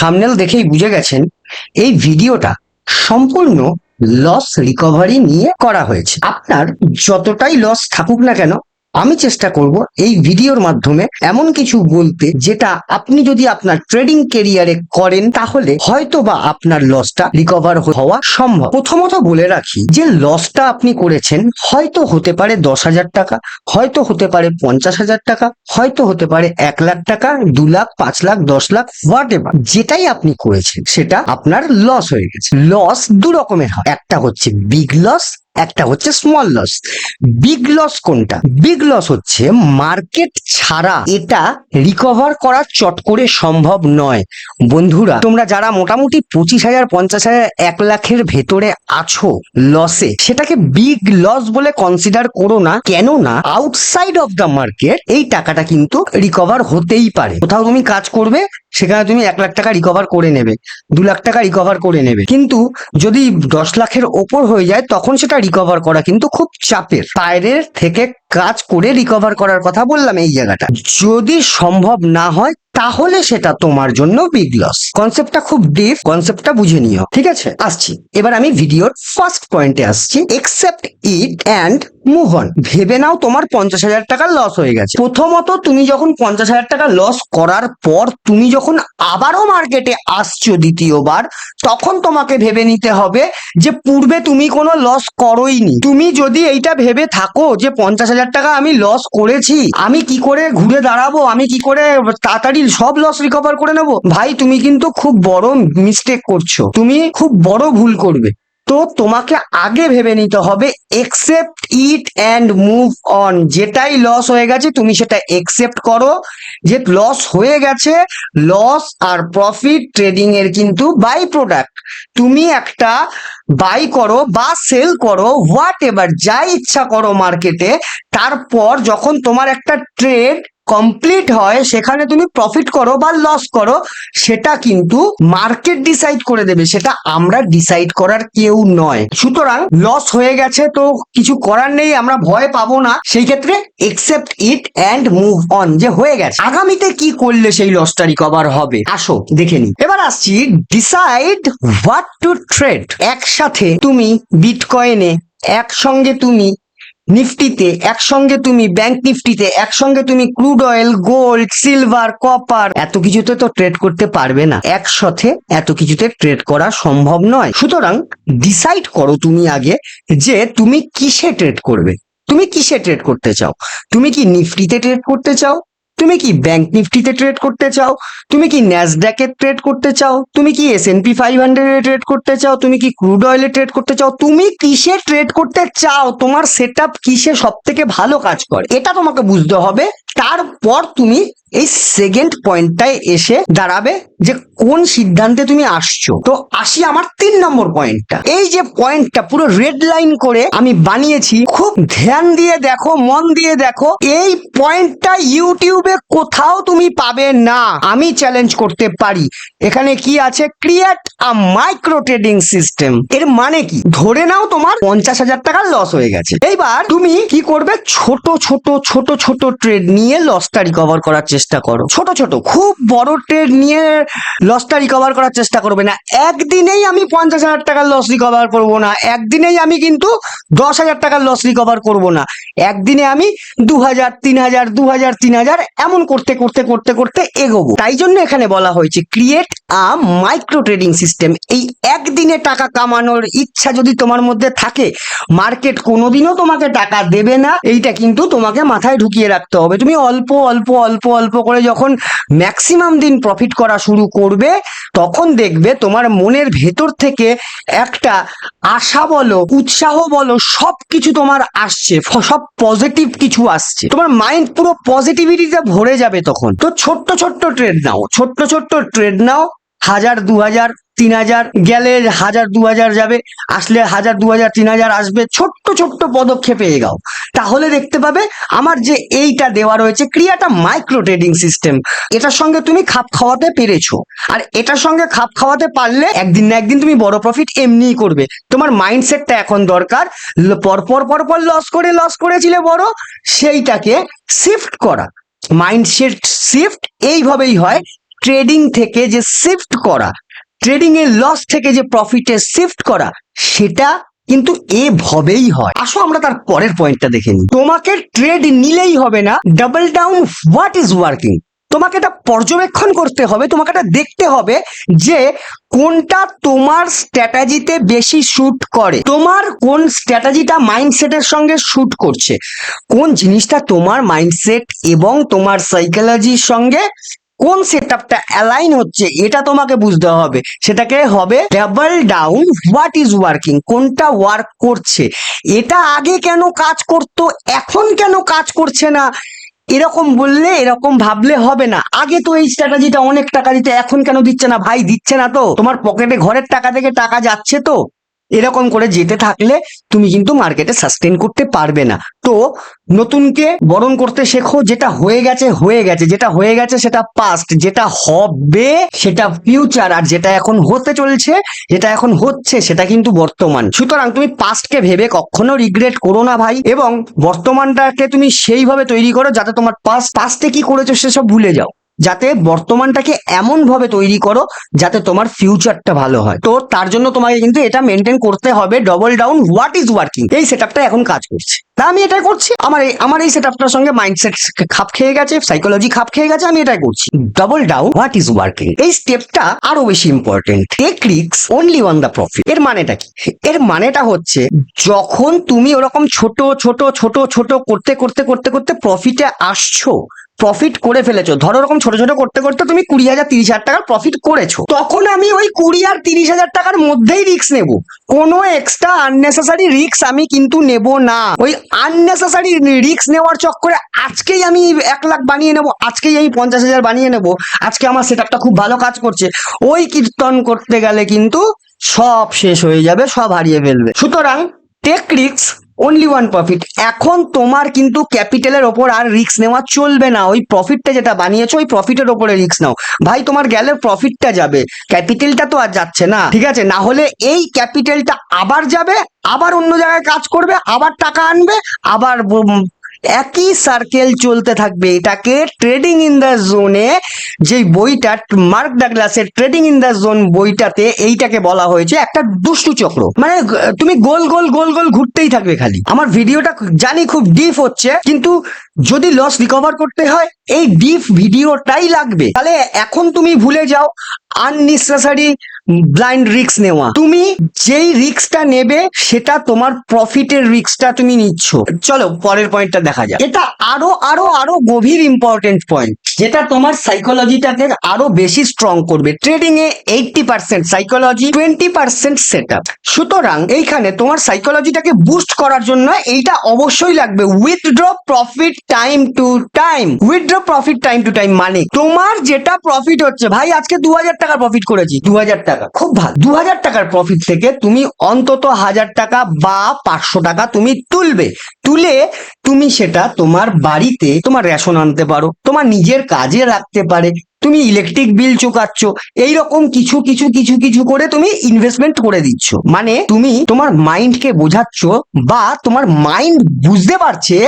Thumbnail দেখেই বুঝে গেছেন, এই ভিডিওটা সম্পূর্ণ লস রিকভারি নিয়ে করা হয়েছে। আপনার যতটাই লস থাকুক না কেন আমি চেষ্টা করব এই ভিডিওর মাধ্যমে এমন কিছু বলতে যেটা আপনি যদি আপনার ট্রেডিং কেরিয়ারে করেন, তাহলে হয়তো বা আপনার লসটা রিকভার হওয়া সম্ভব। প্রথমত বলে রাখি যে লসটা আপনি করেছেন, হয়তো হতে পারে দশ হাজার টাকা, হয়তো হতে পারে পঞ্চাশ হাজার টাকা, হয়তো হতে পারে এক লাখ টাকা, দু লাখ, পাঁচ লাখ, দশ লাখ হোয়াট এভার যেটাই আপনি করেছেন, সেটা আপনার লস হয়ে গেছে। লস দু রকমের হয়। একটা হচ্ছে বিগ লস একটা হচ্ছে স্মল লস বিগ লস কোনটা? বিগ লস হচ্ছে মার্কেট ছাড়া এটা রিকভার করা চট করে সম্ভব নয়। বন্ধুরা, তোমরা যারা মোটামুটি পঁচিশ হাজার, পঞ্চাশ হাজার, এক লাখের ভেতরে আছো লসে সেটাকে বিগ লস বলে কনসিডার করো না। কেননা আউটসাইড অফ দ্য মার্কেট এই টাকাটা কিন্তু রিকভার হতেই পারে। কোথাও তুমি কাজ করবে সেখানে তুমি এক লাখ টাকা রিকভার করে নেবে, দু লাখ টাকা রিকভার করে নেবে। কিন্তু যদি দশ লাখের ওপর হয়ে যায়, তখন সেটা রিকভার করা কিন্তু খুব চাপের। বাইরের থেকে কাজ করে রিকভার করার কথা বললাম এই জায়গাটা। যদি সম্ভব না হয়, তাহলে সেটা তোমার জন্য বিগ লস কনসেপ্টটা খুব ডিপ কনসেপ্টটা বুঝে নিও। ঠিক আছে? আসছি। এবার আমি ভিডিওর ফার্স্ট পয়েন্টে আসছি। Accept it and move on ভেবে নাও তোমার পঞ্চাশ হাজার টাকা লস হয়ে গেছে। প্রথমত তুমি যখন পঞ্চাশ হাজার টাকা লস করার পর তুমি যখন আবারও মার্কেটে আসছো দ্বিতীয়বার, তখন তোমাকে ভেবে নিতে হবে যে পূর্বে তুমি কোনো লস করোইনি। তুমি যদি এইটা ভেবে থাকো যে পঞ্চাশ হাজার টাকা আমি লস করেছি। আমি কি করে ঘুরে দাঁড়াবো? আমি কি করে তাড়াতাড়ি সব লস রিকভার করে নেব? ভাই, তুমি কিন্তু খুব বড় মিস্টেক করছ। তুমি খুব বড় ভুল করবে। তো তোমাকে আগে ভেবে নিতে হবে accept it and move on যেটাই লস হয়ে গেছে, তুমি সেটা একসেপ্ট করো। যে লস হয়ে গেছে লস আর প্রফিট ট্রেডিং এর কিন্তু বাই প্রোডাক্ট তুমি একটা বাই করো বা সেল করো হোয়াট এভার যা ইচ্ছা করো মার্কেটে তারপর যখন তোমার একটা ট্রেড কমপ্লিট হয়, সেখানে তুমি প্রফিট করো বা লস করো, সেটা কিন্তু মার্কেট ডিসাইড করে দেবে। সেটা আমরা ডিসাইড করার কেউ নয়। সুতরাং লস হয়ে গেছে তো কিছু করার নেই, আমরা ভয় পাবো না। সেই ক্ষেত্রে accept it and move on যে হয়ে গেছে। আগামীতে কি করলে সেই লসটা রিকভার হবে? আসো, দেখে নি এবার আসছি ডিসাইড হোয়াট টু ট্রেড একসাথে তুমি বিটকয়েনে একসঙ্গে তুমি নিফটিতে একসঙ্গে তুমি ব্যাংক নিফটিতে একসঙ্গে তুমি crude oil gold silver copper এত কিছুতে তো ট্রেড করতে পারবে না। একসাথে এত কিছুতে ট্রেড করা সম্ভব নয়। সুতরাং ডিসাইড করো তুমি আগে যে তুমি কিসে ট্রেড করবে। তুমি কিসে ট্রেড করতে চাও? তুমি কি নিফটিতে ট্রেড করতে চাও? তুমি কি ব্যাংক নিফটিতে ট্রেড করতে চাও? তুমি কি ন্যাসড্যাকে ট্রেড করতে চাও? তুমি কি এস এন পি ফাইভ হান্ড্রেডে ট্রেড করতে চাও? তুমি কি ক্রুড অয়েলে ট্রেড করতে চাও? তুমি কিসে ট্রেড করতে চাও? তোমার সেট কিসে সব থেকে ভালো কাজ করে? এটা তোমাকে বুঝতে হবে। তারপর তুমি এই সেকেন্ড পয়েন্টটায় এসে দাঁড়াবে যে কোন সিদ্ধান্তে তুমি আসছো। তো আসি আমার তিন নম্বর পয়েন্টটা এই যে পয়েন্টটা পুরো রেড লাইন করে আমি বানিয়েছি, খুব ধ্যান দিয়ে দেখো, মন দিয়ে দেখো, এই পয়েন্টটা ইউটিউবে কোথাও তুমি পাবে না। আমি চ্যালেঞ্জ করতে পারি। এখানে কি আছে? Create a micro trading system এর মানে কি? ধরে নাও তোমার পঞ্চাশ হাজার টাকার লস হয়ে গেছে। এইবার তুমি কি করবে? ছোট ছোট ছোট ছোট ট্রেড নিয়ে লসটা রিকভার করার চেষ্টা করো। ছোট ছোট, খুব বড় ট্রেড নিয়ে লসটা রিকভার করার চেষ্টা করবে না। একদিনেই আমি পঞ্চাশ হাজার টাকার লস রিকভার করব না। একদিনেই আমি কিন্তু দশ হাজার টাকার লস রিকভার করব না। একদিনে আমি দু হাজার, তিন হাজার, দু হাজার, তিন হাজার এমন করতে করতে করতে করতে এগোবো। তাই জন্য এখানে বলা হয়েছে create a micro trading system এই একদিনে টাকা কামানোর ইচ্ছা যদি তোমার মধ্যে থাকে মার্কেট কোনোদিনও তোমাকে টাকা দেবে না। এইটা কিন্তু তোমাকে মাথায় ঢুকিয়ে রাখতে হবে। তুমি অল্প অল্প অল্প অল্প করে যখন ম্যাক্সিমাম দিন প্রফিট করা শুরু করবে, তখন দেখবে তোমার মনের ভেতর থেকে একটা আশা বলো, উৎসাহ বলো সব কিছু তোমার আসছে সব পজিটিভ কিছু আসছে। তোমার মাইন্ড পুরো পজিটিভিটিতে ভরে যাবে তখন। তো ছোট্ট ছোট্ট ট্রেড নাও, ছোট্ট ছোট্ট ট্রেড নাও, হাজার দু হাজার তিন হাজার, গেলে হাজার দু হাজার যাবে, আসলে হাজার দু হাজার তিন হাজার আসবে, ছোট্ট ছোট্ট পদক্ষেপে এগাও তাহলে দেখতে পাবে আমার যে এইটা দেওয়া রয়েছে, ক্রিয়াটা মাইক্রো ট্রেডিং সিস্টেম এটার সঙ্গে তুমি খাপ খাওয়াতে পেরেছ। আর এটার সঙ্গে খাপ খাওয়াতে পারলে একদিন না একদিন তুমি বড় প্রফিট এমনিই করবে। তোমার মাইন্ডসেটটা এখন দরকার। পরপর পরপর লস করে লস করেছিলে বড়, সেইটাকে শিফট করা। মাইন্ডসেট শিফট এইভাবেই হয়। ট্রেডিং থেকে যে শিফট করা। ট্রেডিং এর লস থেকে যে প্রফিটে শিফট করা, সেটা কিন্তু এভাবেই হয়। আসো আমরা তার পরের পয়েন্টটা দেখে নিই। তোমাকে ট্রেড নিলেই হবে না double down what is working তোমাকে এটা পর্যবেক্ষণ করতে হবে, তোমাকে এটা দেখতে হবে যে কোনটা তোমার স্ট্র্যাটাজিতে বেশি শুট করে। তোমার কোন স্ট্র্যাটাজিটা মাইন্ডসেটের সঙ্গে শুট করছে? কোন জিনিসটা তোমার মাইন্ডসেট এবং তোমার সাইকোলজির সঙ্গে কোন সেটআপটা অ্যালাইন হচ্ছে এটা তোমাকে বুঝতে হবে। সেটাকে হবে double down what is working কোনটা ওয়ার্ক করছে? এটা আগে কেন কাজ করতো, এখন কেন কাজ করছে না? এরকম বললে, এরকম ভাবলে হবে না। আগে তো এই স্ট্র্যাটেজিটা অনেক টাকা দিতে, এখন কেন দিচ্ছে না? ভাই, দিচ্ছে না তো। তোমার পকেটে ঘরের টাকা থেকে টাকা যাচ্ছে তো। এরকম করে যেতে থাকলে তুমি কিন্তু মার্কেটে সাস্টেন করতে পারবে না। তো নতুনকে বরণ করতে শেখো, যেটা হয়ে গেছে হয়ে গেছে, যেটা হয়ে গেছে সেটা পাস্ট যেটা হবে সেটা ফিউচার আর যেটা এখন হতে চলছে, যেটা এখন হচ্ছে সেটা কিন্তু বর্তমান। সুতরাং তুমি পাস্টকে ভেবে কখনো রিগ্রেট করো না ভাই, এবং বর্তমানটাকে তুমি সেইভাবে তৈরি করো যাতে তোমার পাস্ট পাস্টে কি করেছ সেসব ভুলে যাও। যাতে বর্তমানটাকে এমন ভাবে তৈরি করো যাতে তোমার ফিউচারটা ভালো হয়। তো তার জন্য তোমাকে কিন্তু এটা মেনটেন করতে হবে double down what is working এই সেটআপটা এখন কাজ করছে। তা আমি এটাই করছি। আমার এই আমার এই সেটআপটার সঙ্গে মাইন্ডসেট খাপ খেয়ে গেছে সাইকোলজি খাপ খেয়ে গেছে, আমি এটাই করছি। Double down what is working এই স্টেপটা আরও বেশি ইম্পর্টেন্ট টেক রিক্স অনলি অন দ্য প্রফিট এর মানেটা কি? এর মানেটা হচ্ছে, যখন তুমি ওরকম ছোট ছোট ছোট ছোট করতে করতে করতে করতে প্রফিটে আসছো প্রফিট করে ফেলেছো। ধরো ওরকম ছোট ছোট করতে করতে তুমি কুড়ি হাজার, তিরিশ হাজার টাকার প্রফিট করেছ। তখন আমি ওই কুড়ি আর তিরিশ হাজার টাকার মধ্যেই রিস্ক নেব। কোনো এক্সট্রা আননেসেসারি রিস্ক আমি কিন্তু নেব না। ওই আননেসেসারি রিস্ক নেওয়ার চক্করে আজকেই আমি এক লাখ বানিয়ে নেব, আজকেই আমি পঞ্চাশ হাজার বানিয়ে নেব। আজকে আমার সেটআপটা খুব ভালো কাজ করছে। ওই কীর্তন করতে গেলে কিন্তু সব শেষ হয়ে যাবে, সব হারিয়ে ফেলবে। সুতরাং take risk only on profit এখন তোমার কিন্তু ক্যাপিটালের ওপর আর রিস্ক নেওয়া চলবে না। ওই প্রফিটটা যেটা বানিয়েছো, ওই প্রফিটের ওপরে রিস্ক নাও। ভাই, তোমার গেলে প্রফিটটা যাবে। ক্যাপিটালটা তো আর যাচ্ছে না। ঠিক আছে? না হলে এই ক্যাপিটালটা আবার যাবে, আবার অন্য জায়গায় কাজ করবে, আবার টাকা আনবে, আবার একই সার্কেল চলতে থাকবে। এটাকে ট্রেডিং ইন দ্য জোনে যে বইটা মার্ক ডাগলাসের ট্রেডিং ইন দ্য জোন বইটাতে এইটাকে বলা হয়েছে, একটা দুষ্টু চক্র। মানে তুমি গোল গোল গোল গোল ঘুরতেই থাকবে খালি। আমার ভিডিওটা জানি খুব ডিপ হচ্ছে, কিন্তু যদি লস রিকভার করতে হয়, এই ডিপ ভিডিওটাই লাগবে। তাহলে এখন তুমি ভুলে যাও আননেসেসারি ব্লাইন্ড রিস্ক নেওয়া। তুমি যেই রিস্কটা নেবে, সেটা তোমার প্রফিটের রিস্কটা তুমি নিচ্ছ। চলো, পরের পয়েন্টটা দেখা যাক। এটা আরও আরও আরও গভীর ইম্পর্টেন্ট পয়েন্ট যেটা তোমার সাইকোলজিটাকে আরও বেশি স্ট্রং করবে। ট্রেডিং এ eighty percent psychology twenty percent set up সুতরাং এইখানে তোমার সাইকোলজিটাকে বুস্ট করার জন্য এইটা অবশ্যই লাগবে। Withdraw profit time to time withdraw profit time to time মানে তোমার যেটা প্রফিট হচ্ছে, ভাই আজকে দু হাজার টাকার প্রফিট করেছি। দু হাজার টাকা, খুব ভালো। দু হাজার টাকার প্রফিট থেকে তুমি অন্তত হাজার টাকা বা পাঁচশো টাকা তুমি তুলবে। তুলে তুমি সেটা তোমার বাড়িতে তোমার রেশন আনতে পারো, তোমার নিজের কাজে রাখতে পারে, তুমি ইলেকট্রিক বিল চুকাচ্ছ, এইরকম কিছু কিছু কিছু কিছু করে তুমি ইনভেস্টমেন্ট করে দিচ্ছ। মানে তুমি তোমার মাইন্ডকে বোঝাচ্ছ বা তোমার মাইন্ড বুঝতে পারছে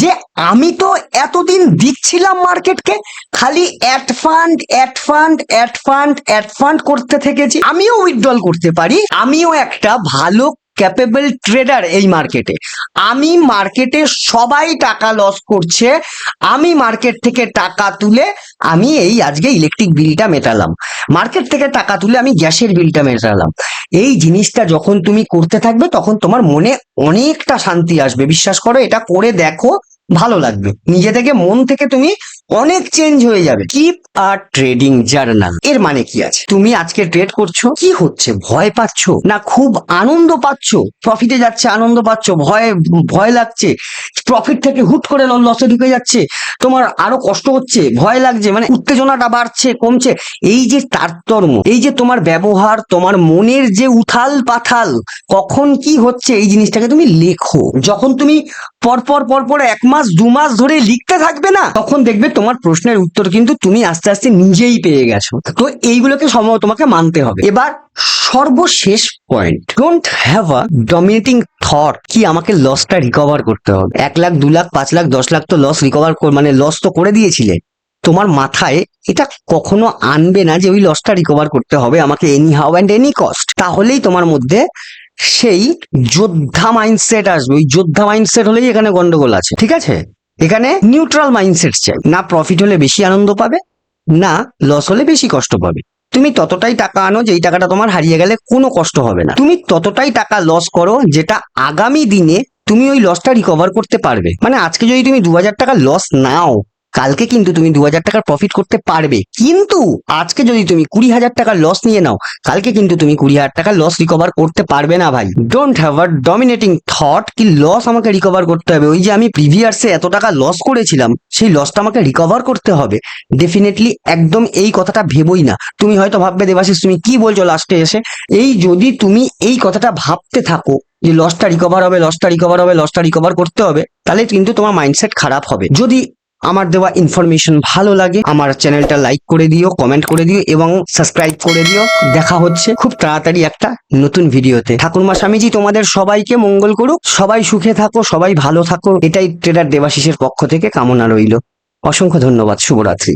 যে আমি তো এতদিন দিচ্ছিলাম মার্কেটকে খালি add fund add fund add fund add fund করতে থেকেছি। আমিও উইথড্রল করতে পারি, আমিও একটা ভালো ক্যাপেবল ট্রেডার এই মার্কেটে আমি মার্কেটে সবাই টাকা লস করছে, আমি মার্কেট থেকে টাকা তুলে আমি এই আজকে ইলেকট্রিক বিলটা মেটালাম। মার্কেট থেকে টাকা তুলে আমি গ্যাসের বিলটা মেটালাম। এই জিনিসটা যখন তুমি করতে থাকবে, তখন তোমার মনে অনেকটা শান্তি আসবে। বিশ্বাস করো, এটা করে দেখো, ভালো লাগবে। নিজে থেকে মন থেকে তুমি অনেক চেঞ্জ হয়ে যাবে। কিপ আর ট্রেডিং জার্নাল এর মানে কি আছে? তুমি আজকে ট্রেড করছ, কি হচ্ছে? ভয় পাচ্ছ? না খুব আনন্দ পাচ্ছ? প্রফিটে যাচ্ছে, আনন্দ পাচ্ছ? ভয় ভয় লাগছে? প্রফিট থেকে হুট করে লসে ঢুকে যাচ্ছে? তোমার আরও কষ্ট হচ্ছে? ভয় লাগছে? মানে উত্তেজনাটা বাড়ছে, কমছে? এই যে তারতম্য, এই যে তোমার ব্যবহার, তোমার মনের যে উথাল পাথাল, কখন কি হচ্ছে? এই জিনিসটাকে তুমি লেখো। যখন তুমি পরপর পরপর এক মাস, দু মাস ধরে লিখতে থাকবে না, তখন দেখবে তোমার প্রশ্নের উত্তর কিন্তু তুমি আস্তে আস্তে নিজেই পেয়ে গেছো। তো এইগুলোকে সম্ভব তোমাকে মানতে হবে। এবার সর্বশেষ point don't have a dominating thought কি আমাকে লসটা রিকভার করতে হবে? এক লাখ, দু লাখ, পাঁচ লাখ, দশ লাখ তো লস রিকভার মানে লস তো করে দিয়েছিলে। তোমার মাথায় এটা কখনো আনবে না যে ওই লসটা রিকভার করতে হবে আমাকে anyhow and any cost তাহলেই তোমার মধ্যে সেই যোদ্ধা মাইন্ডসেট আসবে। ওই যোদ্ধা মাইন্ডসেট হলেই এখানে গন্ডগোল আছে। ঠিক আছে? এখানে নিউট্রাল মাইন্ডসেট চাই। না প্রফিট হলে বেশি আনন্দ পাবে, না লস হলে বেশি কষ্ট পাবে। তুমি ততটাই টাকা আনো যে এই টাকাটা তোমার হারিয়ে গেলে কোনো কষ্ট হবে না। তুমি ততটাই টাকা লস করো যেটা আগামী দিনে তুমি ওই লসটা রিকভার করতে পারবে। মানে আজকে যদি তুমি দু হাজার টাকা লস নাও কালকে কিন্তু তুমি দু হাজার টাকার প্রফিট করতে পারবে। কিন্তু আজকে যদি তুমি কুড়ি হাজার টাকার লস নিয়ে নাও, কালকে কিন্তু তুমি কুড়ি হাজার টাকার লস রিকভার করতে পারবে না ভাই। Don't have a dominating thought কি লস আমাকে রিকভার করতে হবে। ওই যে আমি প্রিভিয়াসে এত টাকা লস করেছিলাম, সেই লসটা আমাকে রিকভার করতে হবে। ডেফিনেটলি একদম এই কথাটা ভেবোই না। তুমি হয়তো ভাববে, দেবাশিস, তুমি কি বলছো লাস্টে এসে? এই যদি তুমি এই কথাটা ভাবতে থাকো যে লসটা রিকভার হবে লসটা রিকভার হবে লসটা রিকভার করতে হবে, তাহলে কিন্তু তোমার মাইন্ডসেট খারাপ হবে। যদি আমার দেওয়া ইনফরমেশন ভালো লাগে, আমার চ্যানেলটা লাইক করে দিও কমেন্ট করে দিও এবং সাবস্ক্রাইব করে দিও। দেখা হচ্ছে খুব তাড়াতাড়ি একটা নতুন ভিডিওতে। ঠাকুরমা স্বামীজি, তোমাদের সবাইকে মঙ্গল করুক। সবাই সুখে থাকো, সবাই ভালো থাকো। এটাই ট্রেডার দেবাশিসের পক্ষ থেকে কামনা রইল। অসংখ্য ধন্যবাদ, শুভরাত্রি।